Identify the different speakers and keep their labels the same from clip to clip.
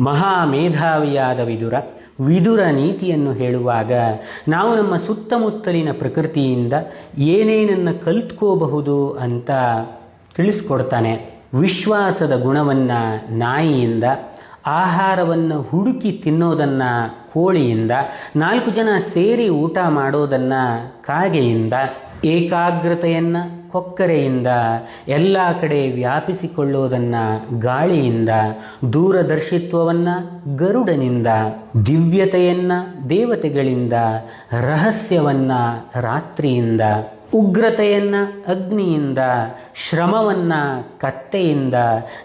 Speaker 1: ಮಹಾಮೇಧಾವಿಯಾದ ವಿದುರ ವಿದುರ ನೀತಿಯನ್ನು ಹೇಳುವಾಗ ನಾವು ನಮ್ಮ ಸುತ್ತಮುತ್ತಲಿನ ಪ್ರಕೃತಿಯಿಂದ ಏನೇನನ್ನು ಕಲ್ತ್ಕೋಬಹುದು ಅಂತ ತಿಳಿಸ್ಕೊಡ್ತಾನೆ. ವಿಶ್ವಾಸದ ಗುಣವನ್ನು ನಾಯಿಯಿಂದ, ಆಹಾರವನ್ನು ಹುಡುಕಿ ತಿನ್ನೋದನ್ನು ಕೋಳಿಯಿಂದ, ನಾಲ್ಕು ಜನ ಸೇರಿ ಊಟ ಮಾಡೋದನ್ನು ಕಾಗೆಯಿಂದ, ಏಕಾಗ್ರತೆಯನ್ನು ಕೊಕ್ಕರೆಯಿಂದ ಎಲ್ಲ ಕಡೆ ವ್ಯಾಪಿಸಿಕೊಳ್ಳುವುದನ್ನು ಗಾಳಿಯಿಂದ, ದೂರದರ್ಶಿತ್ವವನ್ನು, ಗರುಡನಿಂದ, ದಿವ್ಯತೆಯನ್ನು, ದೇವತೆಗಳಿಂದ, ರಹಸ್ಯವನ್ನು, ರಾತ್ರಿಯಿಂದ, ಉಗ್ರತೆಯನ್ನ, ಅಗ್ನಿಯಿಂದ, ಶ್ರಮವನ್ನ, ಕತ್ತೆಯಿಂದ,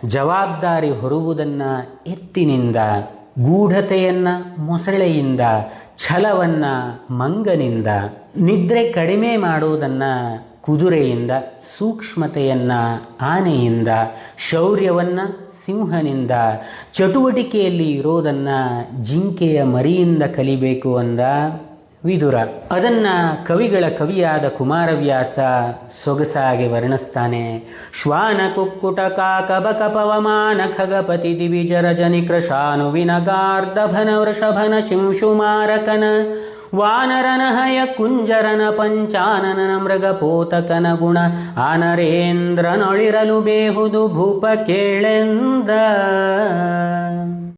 Speaker 1: ಜವಾಬ್ದಾರಿ ಹೊರುವುದನ್ನು ಎತ್ತಿನಿಂದ. ಗೂಢತೆಯನ್ನ ಮೊಸಳೆಯಿಂದ, ಛಲವನ್ನ ಮಂಗನಿಂದ, ನಿದ್ರೆ ಕಡಿಮೆ ಮಾಡೋದನ್ನ ಕುದುರೆಯಿಂದ, ಸೂಕ್ಷ್ಮತೆಯನ್ನ ಆನೆಯಿಂದ, ಶೌರ್ಯವನ್ನ ಸಿಂಹನಿಂದ, ಚಟುವಟಿಕೆಯಲ್ಲಿ ಇರೋದನ್ನು ಜಿಂಕೆಯ ಮರಿಯಿಂದ ಕಲಿಬೇಕು ಅಂದ. ವಿದುರ. ಅದನ್ನ ಕವಿಗಳ ಕವಿಯಾದ ಕುಮಾರವ್ಯಾಸ ಸೊಗಸಾಗಿ ವರ್ಣಿಸ್ತಾನೆ. ಶ್ವಾನ ಕುಕ್ಕುಟ ಕಾಕಬ ಕಪವಮಾನ ಪವಮಾನ ಖಗಪತಿ ದಿವಿಜರ ಜನಿ ಕೃಶಾನು ವಿನಗಾರ್ಧಭನ ವೃಷಭನ ಶಿಂಶುಮಾರಕನ. ವಾನರನ ಹಯ ಕುಂಜರನ ಪಂಚಾನನ ಮೃಗಪೋತಕನ ಗುಣ. ಆನರೇಂದ್ರನೊಳಿರಲು ಬೇಹುದು ಭೂಪ ಕೇಳೆಂದ.